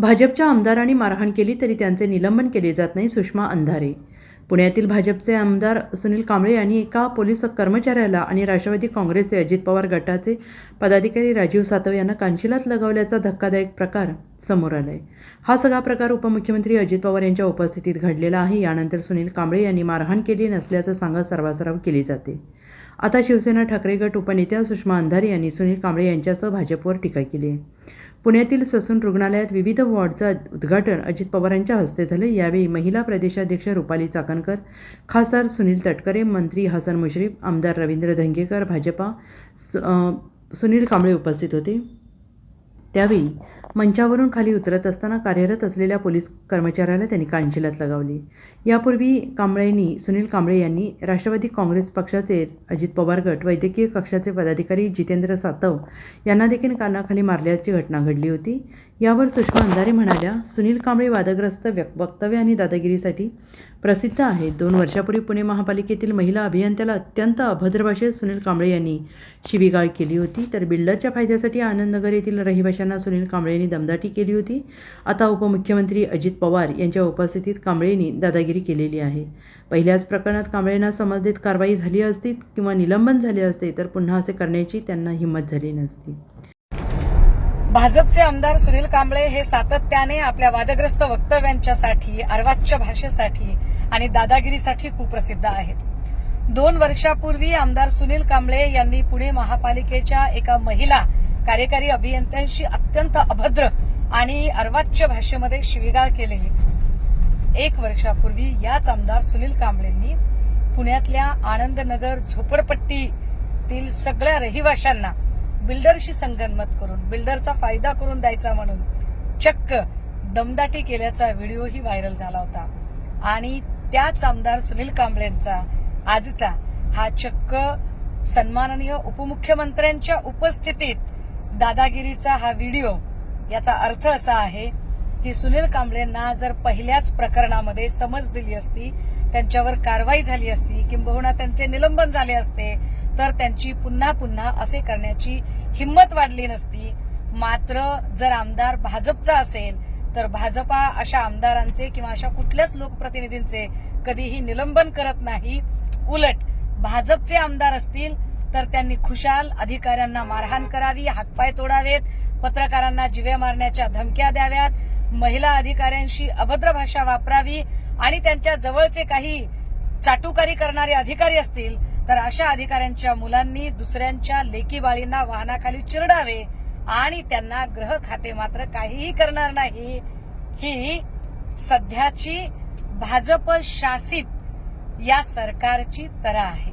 भाजपच्या आमदारांनी मारहाण केली तरी त्यांचे निलंबन केले जात नाही सुषमा अंधारे. पुण्यातील भाजपचे आमदार सुनील कांबळे यांनी एका पोलीस कर्मचाऱ्याला आणि राष्ट्रवादी काँग्रेसचे अजित पवार गटाचे पदाधिकारी राजीव सातव यांना कानशिलात लगावल्याचा धक्कादायक प्रकार समोर आलाय. हा सगळा प्रकार उपमुख्यमंत्री अजित पवार यांच्या उपस्थितीत घडलेला आहे. यानंतर सुनील कांबळे यांनी मारहाण केली नसल्याचं सांगत सर्वासर्व केली जाते. आता शिवसेना ठाकरे गट उपनेत्या सुषमा अंधारे यांनी सुनील कांबळे यांच्यासह भाजपवर टीका केली आहे. पुण्यातील ससून रुग्णालयात विविध वॉर्डचं उद्घाटन अजित पवारांच्या हस्ते झाले. यावेळी महिला प्रदेशाध्यक्ष रुपाली चाकणकर खासदार सुनील तटकरे मंत्री हसन मुश्रीफ आमदार रवींद्र धंगेकर भाजपा सु- सुनील कांबळे उपस्थित होते. त्यावेळी मंचावरून खाली उतरत असताना कार्यरत असलेल्या पोलीस कर्मचाऱ्याला त्यांनी कानशिलात लगावली. यापूर्वी कांबळेंनी सुनील कांबळे यांनी राष्ट्रवादी काँग्रेस पक्षाचे अजित पवार गट वैद्यकीय कक्षाचे पदाधिकारी जितेंद्र सातव यांना देखील कानाखाली मारल्याची घटना घडली होती. यावर सुषमा अंधारे म्हणाल्या सुनील कांबळे वादग्रस्त व्यक् वक्तव्य आणि दादागिरीसाठी प्रसिद्ध आहेत. दोन वर्षापूर्वी पुणे महापालिकेतील महिला अभियंत्याला अत्यंत अभद्र भाषेत सुनील कांबळे यांनी शिवीगाळ केली होती. तर बिल्डरच्या फायद्यासाठी आनंदनगर येथील रहिवाशांना सुनील कांबळे यांनी दमदाटी केली होती. आता उपमुख्यमंत्री अजित पवार यांच्या उपस्थितीत कांबळेंनी दादागिरी केलेली आहे. पहिल्याच प्रकरणात कांबळेंना समजदेत कारवाई झाली असती किंवा निलंबन झाले असते तर पुन्हा असे करण्याची त्यांना हिंमत झाली नसती. भाजपचे आमदार सुनील कांबळे हे सातत्याने आपल्या वादग्रस्त वक्तव्यांच्यासाठी अर्वाच्य भाषेसाठी आणि दादागिरीसाठी कुप्रसिद्ध आहेत. दोन वर्षापूर्वी आमदार सुनील कांबळे यांनी पुणे महापालिकेच्या एका महिला कार्यकारी अभियंत्यांशी अत्यंत अभद्र आणि अर्वाच्य भाषेमध्ये शिवीगाळ केलेली. एक वर्षापूर्वी याच आमदार सुनील कांबळेंनी पुण्यातल्या आनंदनगर झोपडपट्टीतील सगळ्या रहिवाशांना बिल्डरशी संगनमत करून बिल्डरचा फायदा करून द्यायचा म्हणून चक्क दमदाटी केल्याचा व्हिडिओही व्हायरल झाला होता. आणि त्याच आमदार सुनील कांबळेंचा आजचा हा चक्क सन्माननीय उपमुख्यमंत्र्यांच्या उपस्थितीत दादागिरीचा हा व्हिडिओ याचा अर्थ असा आहे की सुनील कांबळेंना जर पहिल्याच प्रकरणामध्ये समज दिली असती त्यांच्यावर कारवाई झाली असती किंबहुना त्यांचे निलंबन झाले असते तर त्यांची पुन्हा पुन्हा असे करण्याची हिंमत वाढली नसती. मात्र जर आमदार भाजपचा असेल तर भाजपा अशा आमदारांचे किंवा अशा कुठल्याच लोकप्रतिनिधींचे कधीही निलंबन करत नाही. उलट भाजपचे आमदार असतील तर त्यांनी खुशाल अधिकाऱ्यांना मारहाण करावी हातपाय तोडावेत पत्रकारांना जिवे मारण्याच्या धमक्या द्याव्यात महिला अधिकाऱ्यांशी अभद्र भाषा वापरावी आणि त्यांच्या जवळचे काही चाटुकारी करणारे अधिकारी असतील तर अशा अधिकाऱ्यांच्या मुलांनी दुसऱ्यांच्या लेकी बाळींना वाहनाखाली चिरडावे आणि त्यांना ग्रह खाते मात्र काहीही करणार नाही. ही सध्याची भाजप शासित या सरकारची तरा आहे.